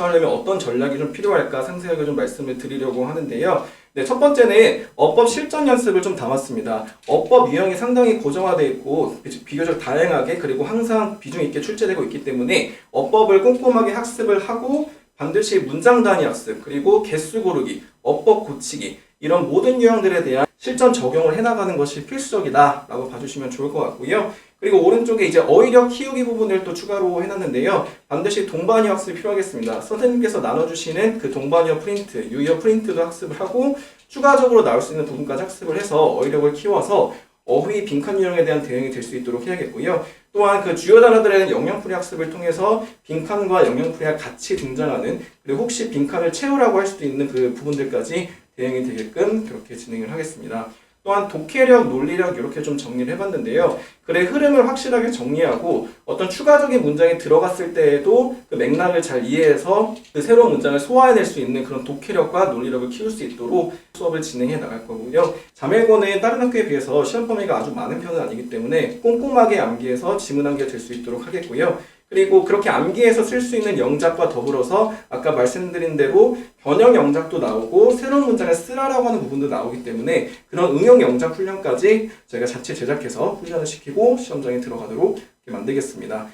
대처하려면 어떤 전략이 좀 필요할까 상세하게 좀 말씀을 드리려고 하는데요. 네, 첫 번째는 어법 실전 연습을 좀 담았습니다. 어법 유형이 상당히 고정화되어 있고 비- 비교적 다양하게 그리고 항상 비중 있게 출제되고 있기 때문에 어법을 꼼꼼하게 학습을 하고 반드시 문장 단위 학습 그리고 개수 고르기, 어법 고치기 이런 모든 유형들에 대한 실전 적용을 해나가는 것이 필수적이다라고 봐주시면 좋을 것 같고요. 그리고 오른쪽에 이제 어휘력 키우기 부분을 또 추가로 해놨는데요. 반드시 동반이 학습이 필요하겠습니다. 선생님께서 나눠주시는 그 동반이어 프린트, 유의어 프린트도 학습을 하고 추가적으로 나올 수 있는 부분까지 학습을 해서 어휘력을 키워서 어휘 빈칸 유형에 대한 대응이 될 수 있도록 해야겠고요. 또한 그 주요 단어들에 대한 영영풀이 학습을 통해서 빈칸과 영영풀이가 같이 등장하는 그리고 혹시 빈칸을 채우라고 할 수도 있는 그 부분들까지 대응이 되게끔 그렇게 진행을 하겠습니다. 또한 독해력, 논리력 이렇게 좀 정리를 해봤는데요. 글의 흐름을 확실하게 정리하고 어떤 추가적인 문장이 들어갔을 때에도 그 맥락을 잘 이해해서 그 새로운 문장을 소화해낼 수 있는 그런 독해력과 논리력을 키울 수 있도록 수업을 진행해 나갈 거고요. 자매고는 다른 학교에 비해서 시험 범위가 아주 많은 편은 아니기 때문에 꼼꼼하게 암기해서 지문 암기가 될 수 있도록 하겠고요. 그리고 그렇게 암기해서 쓸 수 있는 영작과 더불어서 아까 말씀드린 대로 변형 영작도 나오고 새로운 문장을 쓰라라고 하는 부분도 나오기 때문에 그런 응용 영작 훈련까지 저희가 자체 제작해서 훈련을 시키고 시험장에 들어가도록 만들겠습니다.